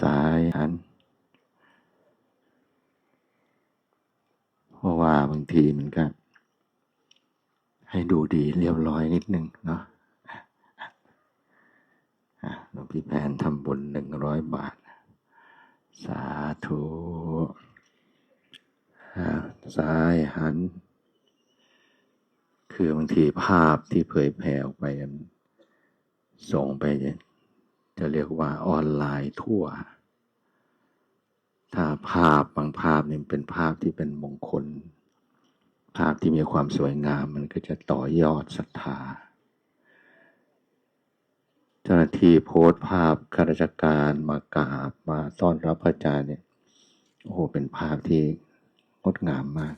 ซ้ายหันเพราะว่าบางทีมันก็ ให้ดูดีเรียบร้อยนิดนึงเนาะหลวงพี่แผนทำบุญหนึ่งร้อยบาท สาธุอะซ้ายหัน คือบางทีภาพที่เผยแผ่ออกไปส่งไปเนี่ย จะเรียกว่าออนไลน์ทั่ว ถ้าภาพบางภาพเนี่ยเป็นภาพที่เป็นมงคล ภาพที่มีความสวยงามมันก็จะต่อยอดศรัทธา เจ้าหน้าที่โพสต์ภาพข้าราชการมากราบมาต้อนรับพระอาจารย์เนี่ยโอ้โหเป็นภาพที่งดงามมาก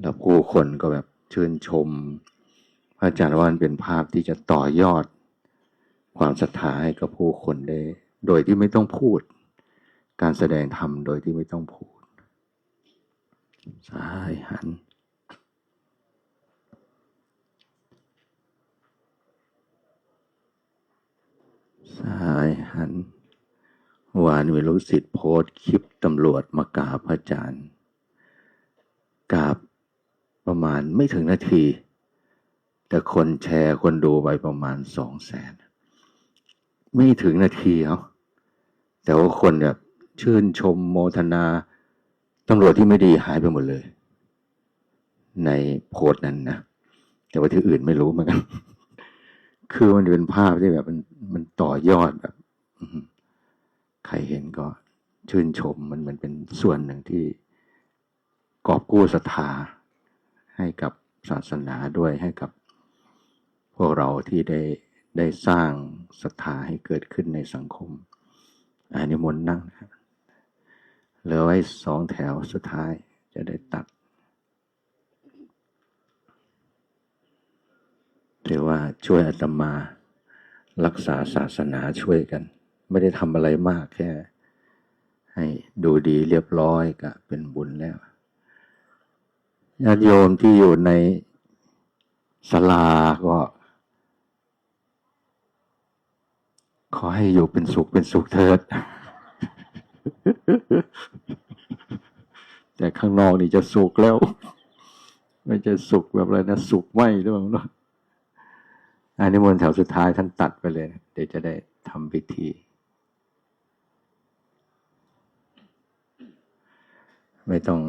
แล้วผู้คนก็แบบชื่นชม พระอาจารย์ว่ามันเป็นภาพที่จะต่อยอด ความศรัทธาให้กับผู้คนได้ โดยที่ไม่ต้องพูด การแสดงธรรมโดยที่ไม่ต้องพูดซ้ายหันซ้ายหัน วานมีลูกศิษย์โพสคลิปตำรวจมากราบพระอาจารย์กราบประมาณไม่ถึงนาที แต่คนแชร์คนดูไปประมาณสองแสน ไม่ถึงนาทีเอาแต่ว่าคนแบบชื่นชมโมทนาตำรวจที่ไม่ดีหายไปหมดเลย ในโพสต์นั้นนะแต่ว่าที่อื่นไม่รู้เหมือนกัน คือมันเป็นภาพที่แบบมันมันต่อยอดแบบใครเห็นก็ชื่นชมมันเหมือนเป็นส่วนหนึ่งที่กอบกู้ศรัทธาให้กับศาสนาด้วยให้กับพวกเราที่ได้ ได้สร้างศรัทธาให้เกิดขึ้นในสังคมอานิมนต์นั่งนะครับเหลือไว้สองแถวสุดท้ายจะได้ตัดหรือว่าช่วยอาตมารักษาศาสนาช่วยกัน ไม่ได้ทำอะไรมากแค่ ให้ดูดีเรียบร้อยก็เป็นบุญแล้วญาติโยมที่อยู่ในศาลาก็ ขอให้อยู่เป็นสุขเป็นสุขเถิด แต่ข้างนอกนี่จะสุขแล้ว ไม่จะสุขแบบอะไรนะสุขไหมหรือเปล่าเนาะอันนี้มนแถวสุดท้ายท่านตัดไปเลย เดี๋ยวจะได้ทำพิธี ไม่ต้อง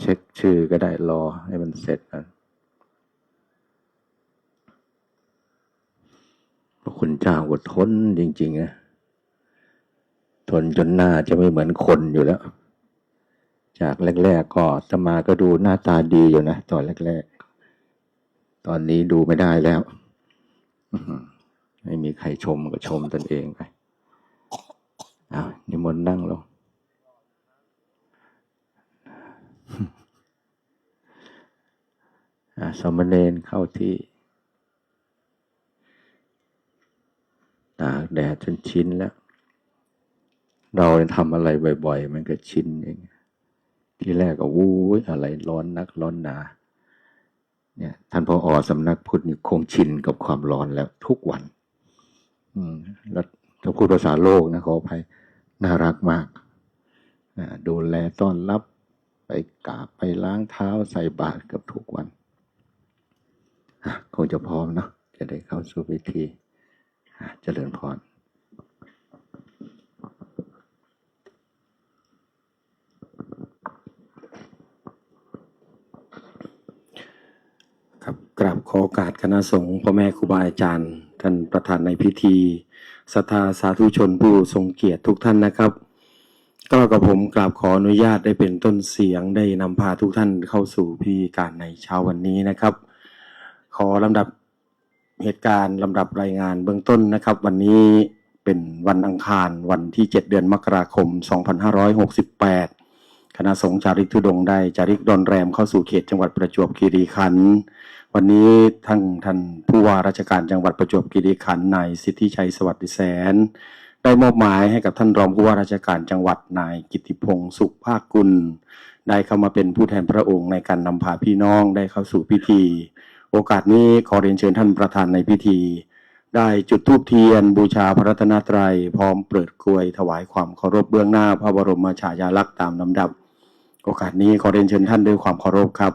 เช็คชื่อก็ได้รอให้มันเสร็จก่อนะคุณ เจ้าก็ทนจริงๆนะทนจนหน้าจะไม่เหมือนคนอยู่แล้ว จากแรก ๆ ก็อาตมาก็ดูหน้าตาดีอยู่นะตอนแรก ๆ ตอนนี้ดูไม่ได้แล้วไม่มีใครชมก็ชมตนเองไปอ้าวนิมนต์นั่งลงอะสามเณรเข้าที่ ตากแดดจนชินแล้ว เราทำอะไรบ่อย ๆ มันก็ชินเองที่แรกก็วู้ยอะไรร้อนนักร้อนหนา เนี่ยท่านพออสำนักพุทธนี่คงชินกับความร้อนแล้วทุกวัน อืมแล้วถ้าพูดภาษาโลกนะขออภัยน่ารักมากดูแลต้อนรับไปกราบไปล้างเท้าใส่บาตรกับทุกวันคงจะพร้อมเนาะจะได้เข้าสู่พิธี เจริญพรครับกราบขอโอกาสคณะสงฆ์พ่อแม่ครูบาอาจารย์ ท่านประธานในพิธีศรัทธาสาธุชนผู้ทรงเกียรติทุกท่านนะครับก็กับผมกราบขออนุญาตได้เป็นต้นเสียงได้นำพาทุกท่านเข้าสู่พิธีการในเช้าวันนี้นะครับ ขอลำดับ เหตุการณ์ลำดับรายงานเบื้องต้นนะครับ วันนี้เป็นวันอังคารวันที่ 7 เดือนมกราคม 2568 คณะสงฆ์จาริกธุดงได้จาริกดอนแรมเข้าสู่เขตจังหวัดประจวบคีรีขันธ์วันนี้ทั้งท่านผู้ว่าราชการจังหวัดประจวบคีรีขันธ์นายสิทธิชัยสวัสดิแสน ได้มอบหมายให้กับท่านรองผู้ว่าราชการจังหวัดนายกิติพงศ์สุภาคกุล ได้เข้ามาเป็นผู้แทนพระองค์ในการนำพาพี่น้องได้เข้าสู่พิธี โอกาสนี้ขอเรียนเชิญท่านประธานในพิธี ได้จุดธูปเทียนบูชาพระรัตนตรัย พร้อมเปิดกลวยถวายความเคารพเบื้องหน้าพระบรมฉายาลักษณ์ตามลำดับ โอกาสนี้ขอเรียนเชิญท่านด้วยความเคารพครับ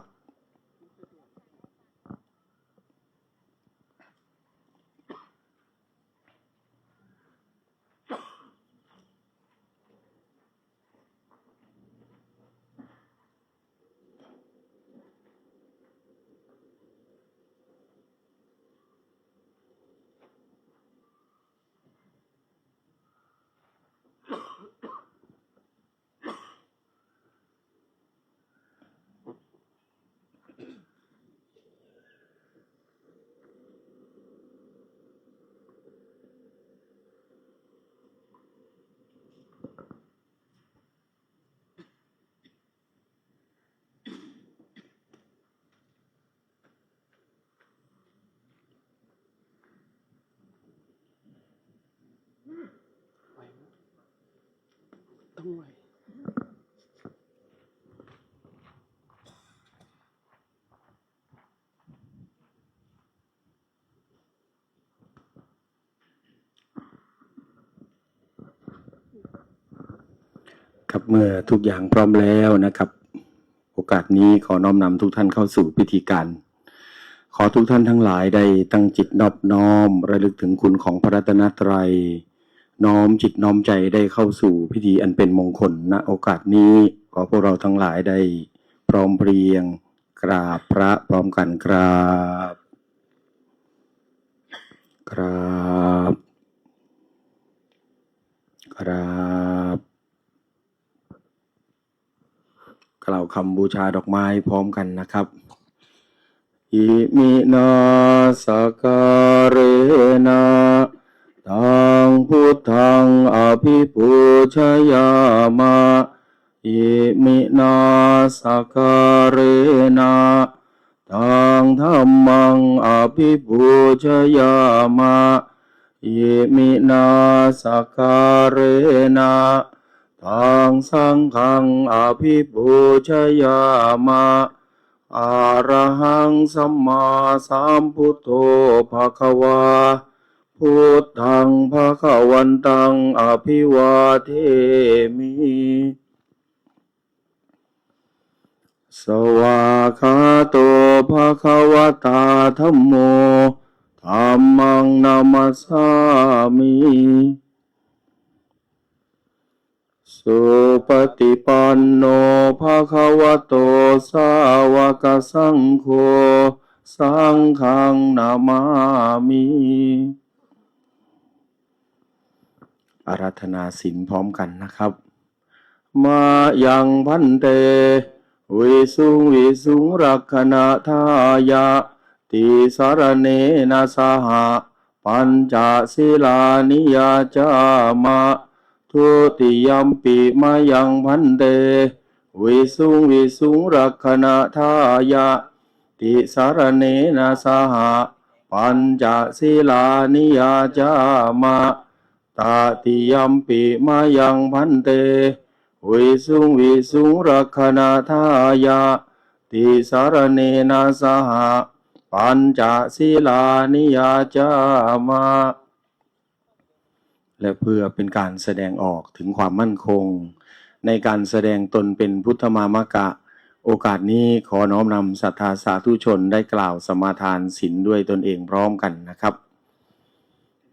ต้องไหวครับเมื่อทุกอย่างพร้อมแล้วนะครับ โอกาสนี้ขอน้อมนำทุกท่านเข้าสู่พิธีการ ขอทุกท่านทั้งหลายได้ตั้งจิตนอบน้อมระลึกถึงคุณของพระรัตนตรัย น้อมจิตน้อมใจได้เข้าสู่พิธีอันเป็นมงคลณโอกาสนี้ขอพวกเราทั้งหลายได้พร้อมเพรียงกราบพระพร้อมกันกราบกราบกราบกล่าวคำบูชาดอกไม้พร้อมกันนะครับอิมินาสการเนะตังพุทธังอภิปูชยามะอิมินาสการนะตังธรรมังอภิปูชยามะอิมินาสการนะตังสังฆังอภิปูชยามะอะรหังสัมมาสัมพุทโธภะคะวา พุทธังภะคะวันตังอภิวาเทมิ สวาคาโตภะคะวะตาธัมโมธัมมังนามัสสามิ สุปฏิปันโนภะคะวะโตสาวกสังโฆ สังฆังนามามิ อาราธนาศีลพร้อมกันนะครับ มายังพันเต วิสุงวิสุงรักขณาทายะติสารเนนะสหะปัญจศีลานิยาจามะทุติยมปีมายังพันเต วิสุงวิสุงรักขณาทายะติสารเนนะสหะปัญจศีลานิยาจามะ ตาติยัมปิมายังพันเตวิสุงวิสุงรักขณาทายะติสารเนนะสหะปัญจศีลานิยาจามะและเพื่อเป็นการแสดงออกถึงความมั่นคง ในการแสดงตนเป็นพุทธมามกะ โอกาสนี้ขอน้อมนำศรัทธาสาธุชนได้กล่าวสมาทานศีลด้วยตนเองพร้อมกันนะครับ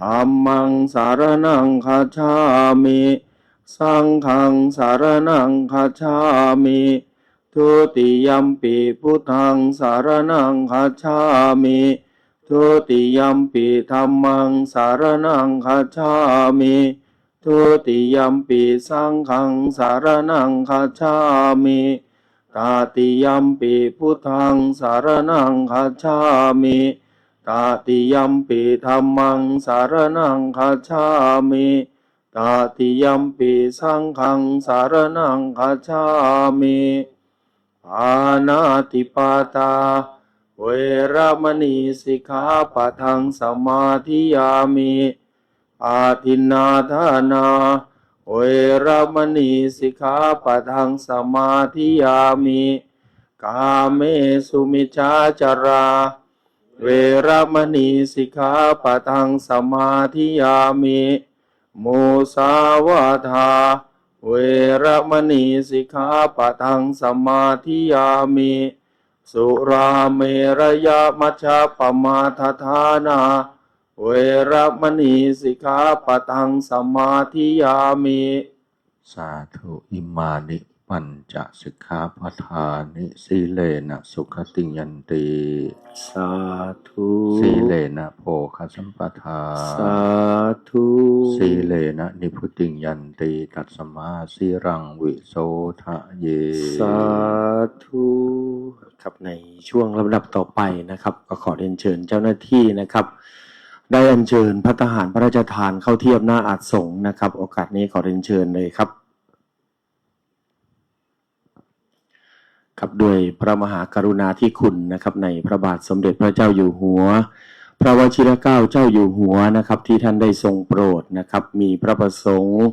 ธัมมังสารนังคัจามิสังฆังสารนังคัจามิทุติยมปีพุทธังสารนังคัจามิทุติยมปีธัมมังสารนังคัจามิทุติยมปีสังฆังสารนังคัจามิตาติยมปีพุทธังสารนังคัจามิ ตตาติยัมปิธรรมังสารนังคัจามิตติยัมปิสังฆังสารนังคัจามิปานาติปาตา เวรมณีสิกขาปะทังสมาธิยามิอาทินนาทานา เวรมณีสิกขาปะทังสมาธิยามิ กาเมสุมิจาจารา เวรมณีสิกขาปะทังสมาธิยามิโมสาวาทา เวรมณีสิกขาปะทังสมาธิยามิ สุราเมรยามัชฌะปมาทฐานา เวรมณีสิกขาปะทังสมาธิยามิ สาธุอิมานิ ปัญจสิกขาปทานิสีเลนะสุขติยันติ สาธุสีเลนะโภคสัมปทา สาธุสีเลนะนิพุติยันติ ตัสมาสีรังวิโสทะเย สาธุครับในช่วงลำดับต่อไปนะครับ ก็ขอเรียนเชิญเจ้าหน้าที่นะครับ ได้อัญเชิญพัตตาหารพระราชทานเข้าเทียบหน้าอาจสงฆ์นะครับ โอกาสนี้ขอเรียนเชิญเลยครับ ครับด้วยพระมหากรุณาธิคุณนะครับในพระบาทสมเด็จพระเจ้าอยู่หัว พระวชิรเกล้าเจ้าอยู่หัวนะครับที่ท่านได้ทรงโปรดนะครับมีพระประสงค์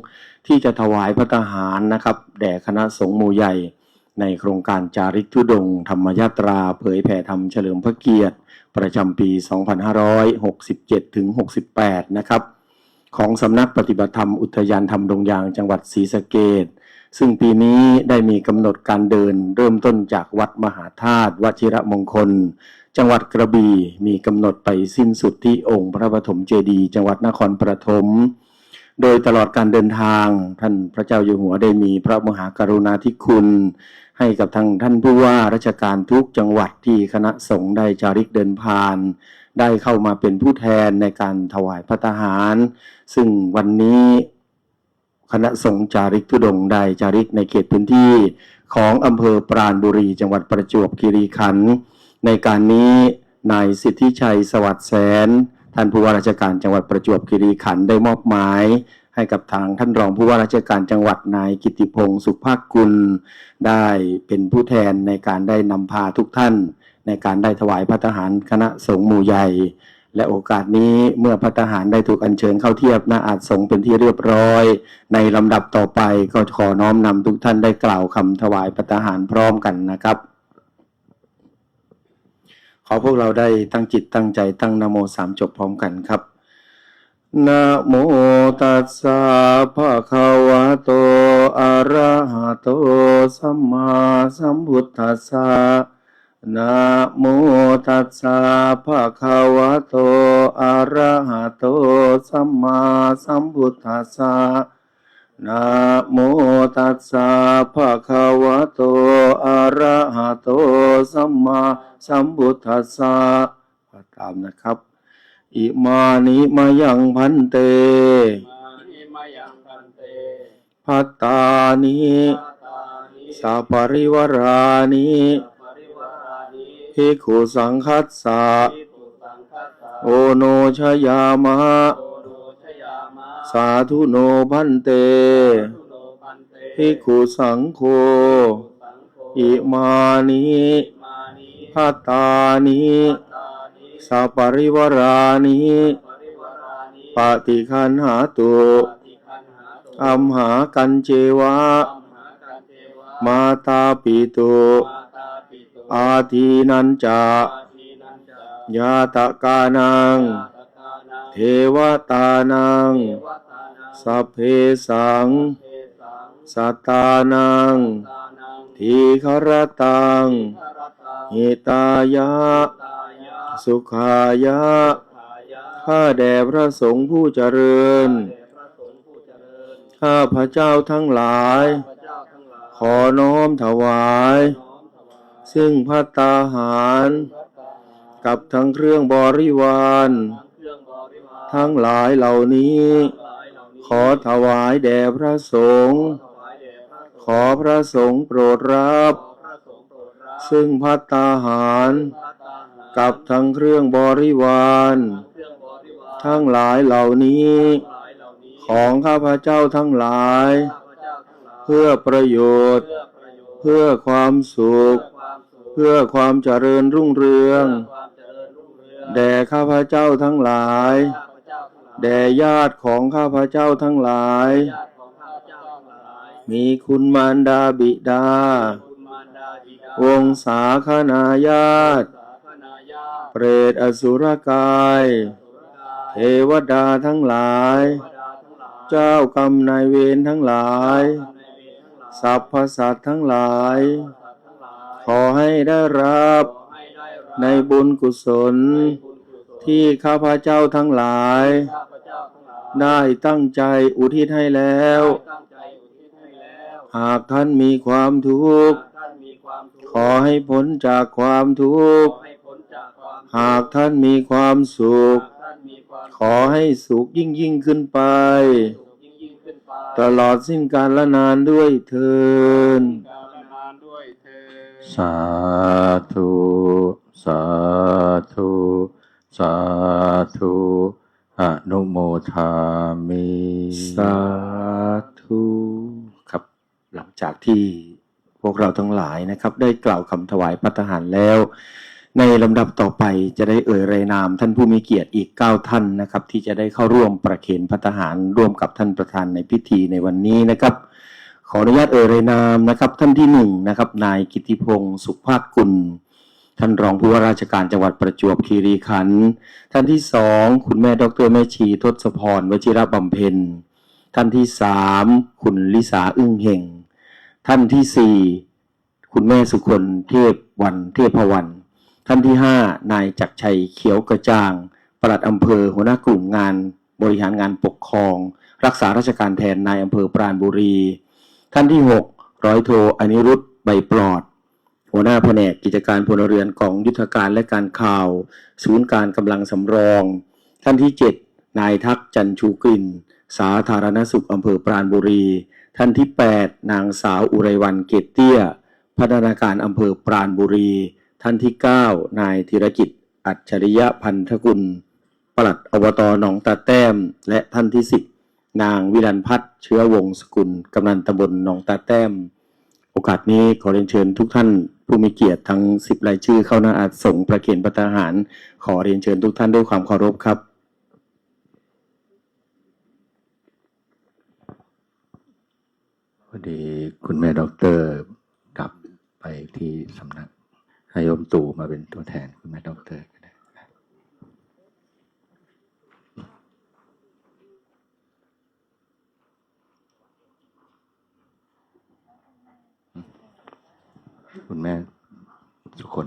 ที่จะถวายพระทหารนะครับแด่คณะสงฆ์หมู่ใหญ่ ในโครงการจาริกธุดงค์ธรรมยาตราเผยแผ่ธรรมเฉลิมพระเกียรติ ประจำปี 2567ถึง68 นะครับของสำนักปฏิบัติธรรมอุทยานธรรมดงยางจังหวัดศรีสะเกษ ซึ่งปีนี้ได้มีกำหนดการเดินเริ่มต้นจากวัดมหาธาตุวชิระมงคล จังหวัดกระบี่มีกำหนดไปสิ้นสุดที่องค์พระปฐมเจดีย์จังหวัดนครปฐมโดยตลอดการเดินทางท่านพระเจ้าอยู่หัวได้มีพระมหากรุณาธิคุณ ให้กับทางท่านผู้ว่าราชการทุกจังหวัดที่คณะสงฆ์ได้จาริกเดินผ่าน ได้เข้ามาเป็นผู้แทนในการถวายพระทหาร ซึ่งวันนี้ คณะสงฆ์จาริกธุดงได้จาริกในเขตพื้นที่ของอำเภอปราณบุรี จังหวัดประจวบคีรีขันธ์ในการนี้นายสิทธิชัยสวัสดิ์แสน ท่านผู้ว่าราชการจังหวัดประจวบคีรีขันธ์ได้มอบหมาย ให้กับทางท่านรองผู้ว่าราชการจังหวัดนายกิติพงศ์สุภาคกุล ได้เป็นผู้แทนในการได้นำพาทุกท่าน ในการได้ถวายพระทหารคณะสงฆ์หมู่ใหญ่ และโอกาสนี้เมื่อพระทหารได้ถูกอัญเชิญเข้าเทียบหน้าอาจสงเป็นที่เรียบร้อย ในลำดับต่อไปก็ขอน้อมนำทุกท่านได้กล่าวคำถวายพระทหารพร้อมกันนะครับ ขอพวกเราได้ตั้งจิตตั้งใจตั้งนโมสามจบพร้อมกันครับนะโมตัสสะภะคะวะโตอะระหะโตสัมมาสัมพุทธัสสะ นะโมตัสสะภะคะวะโต อะระหะโต สัมมาสัมพุทธัสสะนะโมตัสสะภะคะวะโต อะระหะโต สัมมาสัมพุทธัสสะตามนะครับ อิมานิมายังพันเตมานิมายังพันเตพัตตานิปตานิสัพปริวารานิปริวารานิ ภิกขุสังคัสสะภิกขุสังฆสาโอโนชยามะโอโดชยามะสาธุโนพันเตสุโนพันเต ภิกขุสังโฆสังโฆอิมานิมานิพัตตานิปตานิสัพปริวารานิปริวารานิปฏิคันหาตุปฏิคันหาตุอัมหากันเจวะอัมหากันเทวะมาตาปิตุมาตาปิตุ อาทีนันจาอาทีนันจายาตกานังตตานังเทวตานัง เทวตานังสัพเพสังเทสังสัตตานังตานัง ทีครตังภรตังหิตายะตายะ สุขายะขายะข้าแด่พระสงฆ์ผู้เจริญแด่พระสงฆ์ผู้เจริญ ข้าพระเจ้าทั้งหลายพระเจ้าทั้งหลายขอน้อมถวายน้อมถวาย ซึ่งพัตตาหาร กับทั้งเครื่องบริวาร ทั้งหลายเหล่านี้ ขอถวายแด่พระสงฆ์ขอพระสงฆ์โปรดรับ ซึ่งพัตตาหาร กับทั้งเครื่องบริวาร ทั้งหลายเหล่านี้ ของข้าพเจ้าทั้งหลายข้าพเจ้าทั้งหลายเพื่อประโยชน์ เพื่อความสุข เพื่อความสุขเพื่อความเจริญรุ่งเรืองเพื่อความเจริญรุ่งเรือง แด่ข้าพเจ้าทั้งหลายข้าพเจ้าทั้งหลายแด่ญาติของข้าพเจ้าทั้งหลายญาติของข้าพเจ้าทั้งหลาย มีคุณมารดาบิดาคุณมารดาบิดาวงศาคณาญาติสาคณาญาติเปรตอสุรกายสุรกายเทวดาทั้งหลาย เทวดาทั้งหลาย เจ้ากรรมนายเวรทั้งหลายในเวรทั้งหลายสรรพสัตว์ทั้งหลาย ขอให้ได้รับขอให้ได้รับในบุญกุศลในบุญกุศล ที่ข้าพเจ้าทั้งหลายข้าพเจ้าทั้งหลายได้ตั้งใจอุทิศให้แล้วได้ตั้งใจอุทิศให้แล้ว หากท่านมีความทุกข์ท่านมีความทุกข์ขอให้พ้นจากความทุขกข์อให้พ้นจากความทุกข์ หากท่านมีความสุขหากท่านมีความขอให้สุขยิ่งยิ่งขึ้นไปสุขยิ่งยิ่งขึ้นไป ตลอดสิ้นกาลนานด้วยเทิน สาธุสาธุสาธุอนุโมทามิสาธุครับ หลังจากที่พวกเราทั้งหลายนะครับ ได้กล่าวคำถวายพระทหารแล้ว ในลำดับต่อไปจะได้เอ่ยรายนามท่านผู้มีเกียรติอีก 9 ท่านนะครับ ที่จะได้เข้าร่วมประเคนพระทหารร่วมกับท่านประธานในพิธีในวันนี้นะครับ ขออนุญาตเอ่ยรายนามนะครับ ท่านที่หนึ่งนะครับ นายกิติพงศ์สุภาคกุล ท่านรองผู้ว่าราชการจังหวัดประจวบคีรีขันธ์ท่านที่สองคุณแม่ดรแม่ชีทศพรวชิระบำเพ็ญท่านที่สามคุณลิสาอึ้งเฮงท่านที่สี่คุณแม่สุคนเทพวันเทพวัน ท่านที่ห้านายจักชัยเขียวกระจ่างปลัดอำเภอหัวหน้ากลุ่มงานบริหารงานปกครอง รักษาราชการแทนนายอำเภอปราณบุรี ท่านที่หกร้อยโทอนิรุตใบปลอด หัวหน้าแผนกกิจการพลเรือนกองยุทธการและการข่าว ศูนย์การกำลังสำรอง ท่านที่7นายทักษ์จันชูกลิ่น สาธารณสุขอำเภอปราณบุรี ท่านที่ 8 นางสาวอุไรวันเกตเตี้ยพัฒนาการอำเภอปราณบุรี ท่านที่ 9 นายธีรกิจ อัจฉริยะพันธกุล ปลัดอบตหนองตาแต้ม และท่านที่ 10 นางวิรันพัฒน์เชื้อวงศ์สกุลกำนันตำบลหนองตาแต้ม โอกาสนี้ขอเรียนเชิญทุกท่านผู้มีเกียรติทั้งสิบรายชื่อเข้าหน้าอาสงประเคนประทหาร ขอเรียนเชิญทุกท่านด้วยความเคารพครับพอดีคุณแม่ด็อกเตอร์กลับไปที่สำนักให้โยมตู่มาเป็นตัวแทนคุณแม่ด็อกเตอร์ก็ได้นะ คุณแม่สุกคน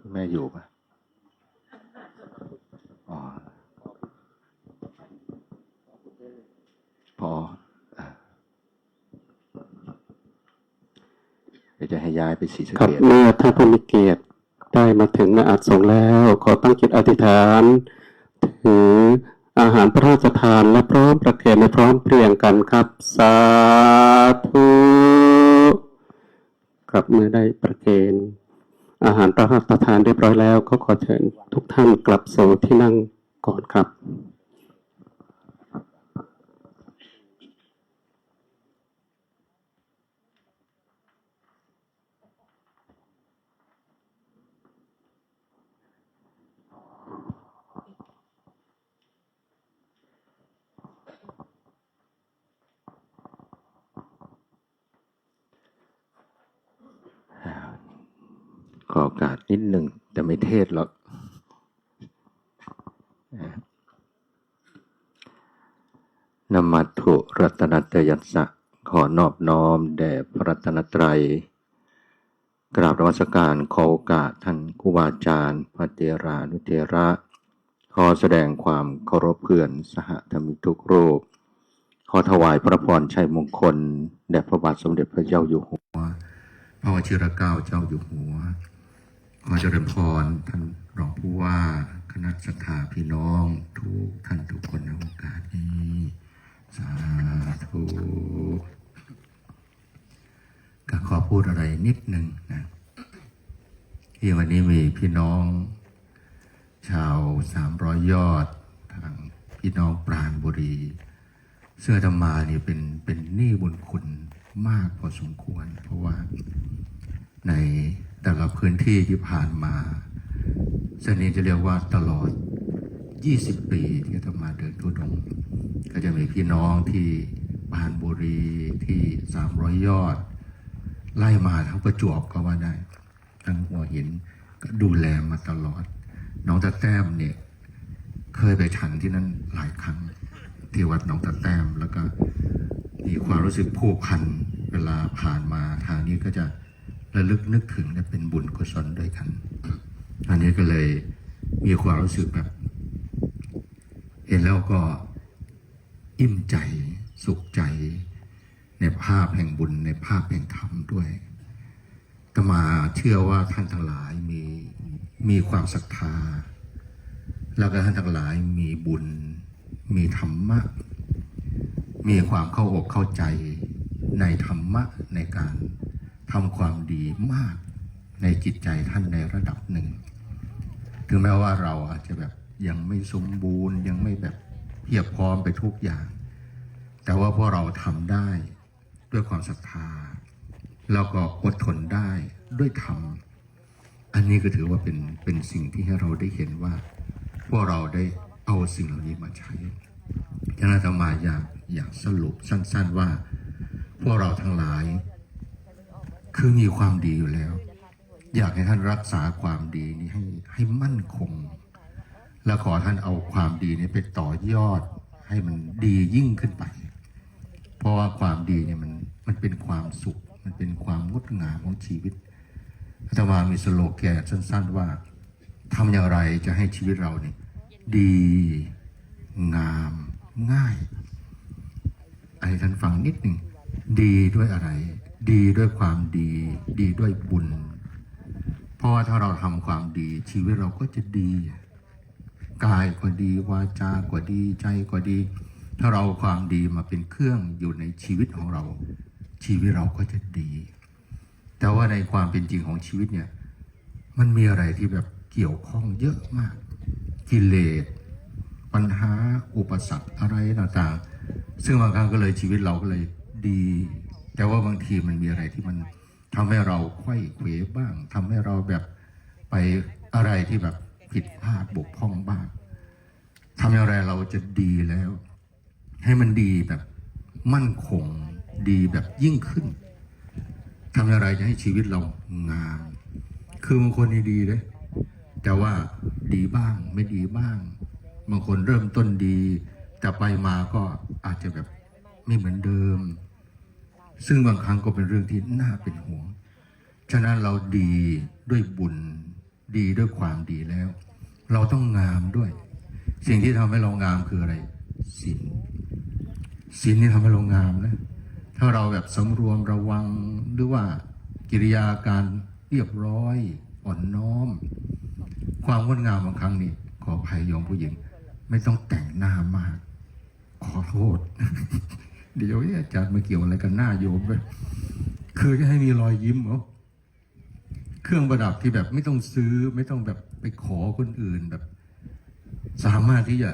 คุณแม่อยู่ปะอ๋อพออะเดี๋ยวจะให้ย้ายไปศรีสะครับเกดเมื่อท่านผู้มีเกียรติได้มาถึงในอาจสงแล้ว ขอตั้งจิตอธิษฐาน ถือ อาหารพระราชทานและพร้อมประเคนในพร้อมเพรียงกันครับ สาธุครับเมื่อได้ประเคนอาหารพระราชทานเรียบร้อยแล้ว ก็ขอเชิญทุกท่านกลับสู่ที่นั่งก่อนครับ ขอโอกาสนิดหนึ่งแต่ไม่เทศหรอกนมัตถุรัตนต ยัสสะขอนอบน้อมแด่พระรัตนตรัย กราบนมัสการขอโอกาสท่านครูบาอาจารย์พระเตรานุเตระ ขอแสดงความเคารพเพื่อนสหธรรมิกทุกรูป ขอถวายพระพรชัยมงคล แด่พระบาทสมเด็จพระเจ้าอยู่หัว พระวชิรเกล้าเจ้าอยู่หัว ขอเจริญพรท่านรองผู้ว่า คณะสัทธาพี่น้องทุกท่านทุกคนในโอกาสนี้ สาธุก็ขอพูดอะไรนิดหนึ่งนะที่วันนี้มีพี่น้อง ชาวสามร้อยยอดทางพี่น้องปราณบุรี เสื้อธรรมานี่เป็นเป็นหนี้บุญคุณมากพอสมควร เพราะว่าในแต่ละพื้นที่ที่ผ่านมาเส้นนี้จะเรียกว่าตลอด 20 ปีที่อาตมาเดินทุดง ก็จะมีพี่น้องที่ปานบุรีที่สามร้อยยอด ไล่มาทั้งประจวบก็ว่าได้ ทั้งหัวหินก็ดูแลมาตลอด น้องตาแต้มเนี่ย เคยไปฉันที่นั่นหลายครั้ง ที่วัดหนองตาแต้มแล้วก็มีความรู้สึกผูกพันเวลาผ่านมาทางนี้ก็จะระลึกนึกถึงและเป็นบุญกุศลด้วยกัน อันนี้ก็เลยมีความรู้สึกแบบ ห็นแล้วก็อิ่มใจสุขใจ ในภาพแห่งบุญในภาพแห่งธรรมด้วยก็มาเชื่อว่าท่านทั้งหลายมีมีความศรัทธา แล้วก็ท่านทั้งหลายมีบุญ มีธรรมะ มีความเข้าอกเข้าใจในธรรมะในการทำความดีมากในจิตใจท่านในระดับหนึ่ง ถึงแม้ว่าเราอาจจะแบบ ยังไม่สมบูรณ์ ยังไม่แบบเพียบพร้อมไปทุกอย่าง แต่ว่าพวกเราทำได้ด้วยความศรัทธา แล้วก็อดทนได้ด้วยธรรมอันนี้ก็ถือว่าเป็นเป็นสิ่งที่ให้เราได้เห็นว่า พวกเราได้เอาสิ่งเหล่านี้มาใช้ฉะนั้นอาตมาอยากอยากสรุปสั้น ๆว่า พวกเราทั้งหลาย คือมีความดีอยู่แล้ว อยากให้ท่านรักษาความดีนี้ให้ให้มั่นคง และขอท่านเอาความดีนี้ไปต่อยอดให้มันดียิ่งขึ้นไป เพราะว่าความดีเนี่ยมันมันเป็นความสุข มันเป็นความงดงามของชีวิตอาตมามีสโลแกนสั้น ๆว่าทำอย่างไรจะให้ชีวิตเราเนี่ยดีงามง่ายอันนี้ท่านฟังนิดหนึ่งดีด้วยอะไร ดีด้วยความดี ดีด้วยบุญ เพราะว่าถ้าเราทำความดีชีวิตเราก็จะดี กายก็ดี วาจาก็ดีใจก็ดี ถ้าเราความดีมาเป็นเครื่องอยู่ในชีวิตของเรา ชีวิตเราก็จะดี แต่ว่าในความเป็นจริงของชีวิตเนี่ย มันมีอะไรที่แบบเกี่ยวข้องเยอะมาก กิเลสปัญหาอุปสรรคอะไรต่างๆ ซึ่งบางครั้งก็เลยชีวิตเราก็เลยดี แต่ว่าบางทีมันมีอะไรที่มันทำให้เราไข้เขวบ้างทำให้เราแบบไปอะไรที่แบบ ผิดพลาดบกพร่องบ้างทำอย่างไรเราจะดีแล้ว ให้มันดีแบบมั่นคงดีแบบยิ่งขึ้นทำอย่างไรจะให้ชีวิตเรางาม คือบางคนดีเลยแต่ว่าดีบ้างไม่ดีบ้าง บางคนเริ่มต้นดี แต่ไปมาก็อาจจะแบบไม่เหมือนเดิม ซึ่งบางครั้งก็เป็นเรื่องที่น่าเป็นห่วง ฉะนั้นเราดีด้วยบุญ ดีด้วยความดีแล้ว เราต้องงามด้วย สิ่งที่ทำให้เรางามคืออะไรศีลศีลนี่ทำให้เรางามนะถ้าเราแบบสำรวมระวังหรือว่ากิริยาการเรียบร้อยอ่อนน้อม ความงดงามบางครั้งนี่ขอภัยโยมผู้หญิง ไม่ต้องแต่งหน้ามาก ขอโทษ เดี๋ยวเอ๊ะอาจารย์มาเกี่ยวอะไรกันหน้าโยมไปคือจะให้มีรอยยิ้มเหรอ เครื่องประดับที่แบบไม่ต้องซื้อไม่ต้องแบบไปขอคนอื่นแบบ สามารถที่จะ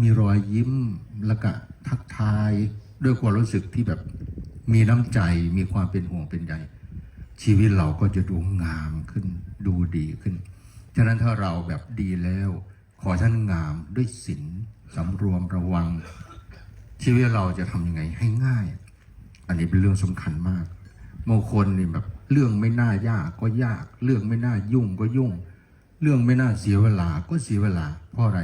มีรอยยิ้มแล้วก็ทักทายด้วยความรู้สึกที่แบบมีน้ำใจมีความเป็นห่วงเป็นใยชีวิตเราก็จะดูงามขึ้นดูดีขึ้น ฉะนั้นถ้าเราแบบดีแล้ว ขอท่านงามด้วยศีลสำรวมระวัง ชีวิตเราจะทำยังไงให้ง่าย อันนี้เป็นเรื่องสำคัญมากบางคนนี่แบบ เรื่องไม่น่ายากก็ยาก เรื่องไม่น่ายุ่งก็ยุ่ง เรื่องไม่น่าเสียเวลาก็เสียเวลา เพราะอะไร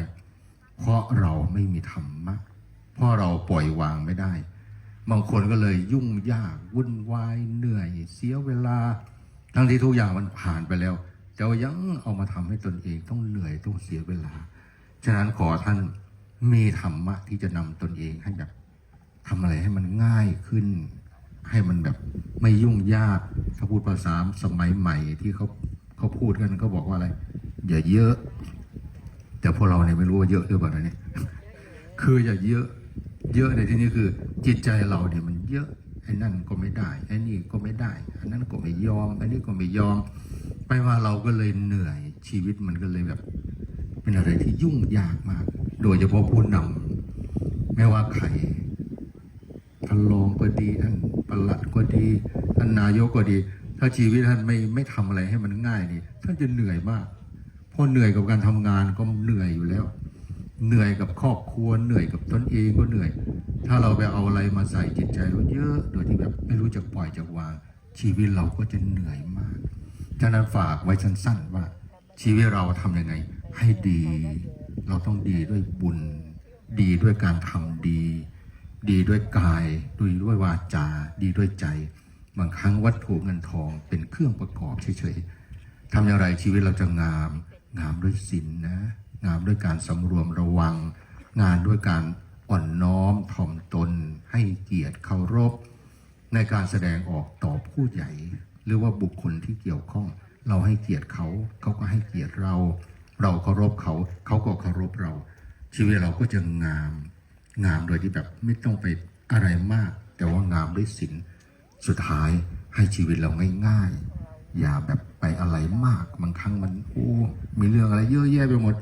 เพราะเราไม่มีธรรมะ เพราะเราปล่อยวางไม่ได้ บางคนก็เลยยุ่งยากวุ่นวายเหนื่อย เสียเวลา ทั้งที่ทุกอย่างมันผ่านไปแล้วแต่ว่ายังเอามาทำให้ตนเองต้องเหนื่อยต้องเสียเวลา ฉะนั้นขอท่านมีธรรมะที่จะนำตนเองให้แบบทำอะไรให้มันง่ายขึ้น ให้มันแบบไม่ยุ่งยากถ้าพูดภาษาสมัยใหม่ที่เขาเขาพูดกันเขาบอกว่าอะไร อย่าเยอะ แต่พวกเราเนี่ยไม่รู้ว่าเยอะหรือเปล่านะเนี่ยคืออย่าเยอะ เยอะในที่นี้คือ จิตใจเราเนี่ยมันเยอะไอ้นั่นก็ไม่ได้ไอ้นี่ก็ไม่ได้อันนั้นก็ไม่ยอมอันนี้ก็ไม่ยอม ไปว่าเราก็เลยเหนื่อยชีวิตมันก็เลยแบบ เป็นอะไรที่ยุ่งยากมาก โดยเฉพาะผู้นำไม่ว่าใคร ท่านรองก็ดีท่านปลัดก็ดีท่านนายกก็ดี ถ้าชีวิตท่านไม่ไม่ทำอะไรให้มันง่ายนี่ท่านจะเหนื่อยมากเพราะเหนื่อยกับการทำงานก็เหนื่อยอยู่แล้ว เหนื่อยกับครอบครัวเหนื่อยกับตนเองก็เหนื่อย ถ้าเราไปเอาอะไรมาใส่จิตใจเราเยอะโดยที่แบบไม่รู้จักปล่อยจักวาง ชีวิตเราก็จะเหนื่อยมากฉะนั้นฝากไว้สั้นๆว่า ชีวิตเราทำยังไง ให้ดี เราต้องดีด้วยบุญ ดีด้วยการทำดี ดีด้วยกายดีด้วยวาจา ดีด้วยใจ บางครั้งวัตถุเงินทองเป็นเครื่องประกอบเฉยๆทำอย่างไรชีวิตเราจะงาม งามด้วยศีลนะ งามด้วยการสำรวมระวัง งานด้วยการอ่อนน้อมถ่อมตน ให้เกียรติเคารพ ในการแสดงออกต่อผู้ใหญ่ หรือว่าบุคคลที่เกี่ยวข้อง เราให้เกียรติเขาเขาก็ให้เกียรติเรา เราเคารพเขา เขาก็เคารพเรา ชีวิตเราก็จะงาม งามโดยที่แบบไม่ต้องไปอะไรมาก แต่ว่างามด้วยศีลสุดท้ายให้ชีวิตเราง่ายๆ อย่าแบบไปอะไรมากบางครั้งมันโอ้ มีเรื่องอะไรเยอะแยะไปหมด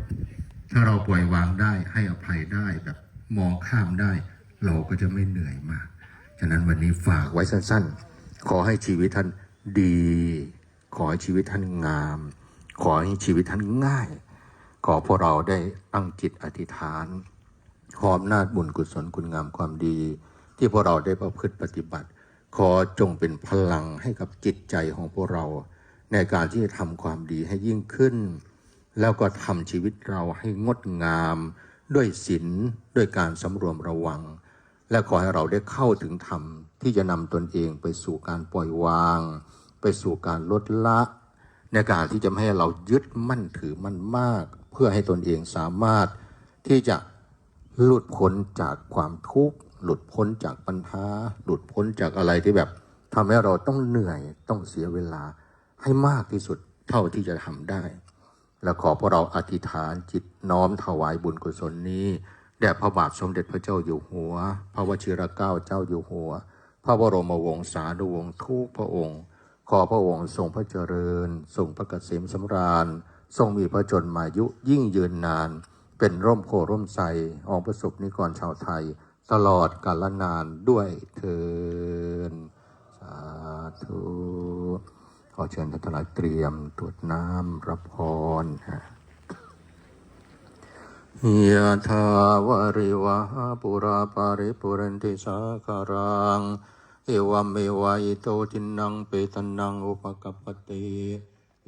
ถ้าเราปล่อยวางได้ให้อภัยได้แบบมองข้ามได้ เราก็จะไม่เหนื่อยมาก ฉะนั้นวันนี้ฝากไว้สั้นๆ ขอให้ชีวิตท่านดี ขอให้ชีวิตท่านงาม ขอให้ชีวิตท่านง่าย ขอพวกเราได้ตั้งจิตอธิษฐาน ขออำนาจบุญกุศลคุณงามความดี ที่พวกเราได้ประพฤติปฏิบัติ ขอจงเป็นพลังให้กับจิตใจของพวกเรา ในการที่จะทำความดีให้ยิ่งขึ้น แล้วก็ทำชีวิตเราให้งดงาม ด้วยศีลด้วยการสำรวมระวัง และขอให้เราได้เข้าถึงธรรมที่จะนำตนเองไปสู่การปล่อยวาง ไปสู่การลดละ ในการที่จะไม่ให้เรายึดมั่นถือมั่นมาก เพื่อให้ตนเองสามารถที่จะ หลุดพ้นจากความทุกข์หลุดพ้นจากปัญหา หลุดพ้นจากอะไรที่แบบทำให้เราต้องเหนื่อยต้องเสียเวลาให้มากที่สุดเท่าที่จะทำได้ และขอพวกเราอธิษฐานจิตน้อมถวายบุญกุศลนี้ แด่พระบาทสมเด็จพระเจ้าอยู่หัว พระวชิรเกล้าเจ้าอยู่หัว พระบรมวงศานุวงศ์ทุกพระองค์ ขอพระองค์ทรงพระเจริญ ทรงพระเกษมสำราญ ทรงมีพระชนมายุยิ่งยืนนาน เป็นร่มโพร่มไทรองประสบนิกรชาวไทย ตลอดกาลนานด้วยเทินสาธุขอเชิญท่านทั้งหลายเตรียมตรวจน้ำรับพรฮะยะถาวริวหาปุราปาริปุเรนติสาคารัง เอวเมวะอิโตทินังเปตนังอุปกัปติ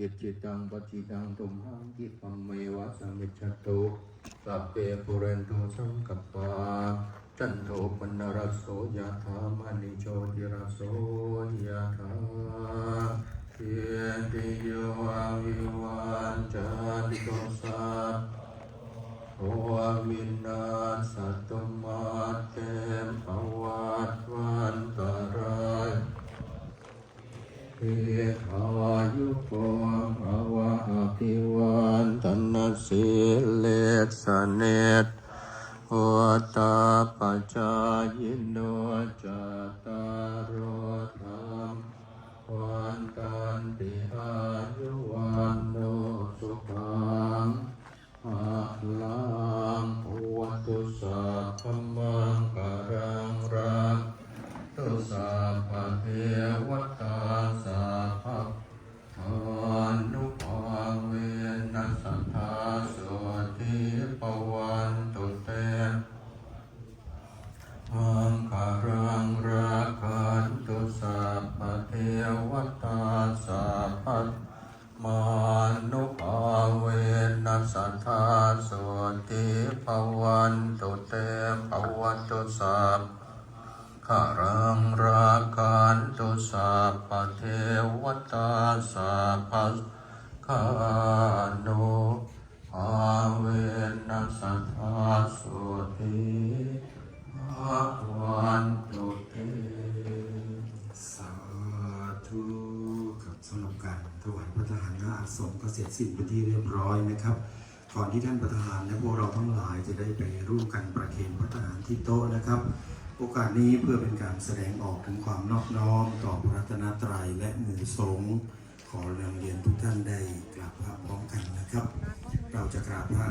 อิจิตังปจิตังตุมหังกิปะเมวะสมิจตุสัพเพปุเรนตุสังกัปปาจันโทปนรสโสยะธามณิโชติรสโส อั ที่ท่านประธาน และพวกเราทั้งหลายจะได้ไปร่วมกันประเคนพระทหารที่โต๊ะนะครับ โอกาสนี้เพื่อเป็นการแสดงออกถึงความนอบน้อมต่อพระรัตนตรัยและหมู่สงฆ์ขอเรียนเรียนทุกท่านได้กราบพระพร้อมกันนะครับ เราจะกราบพระ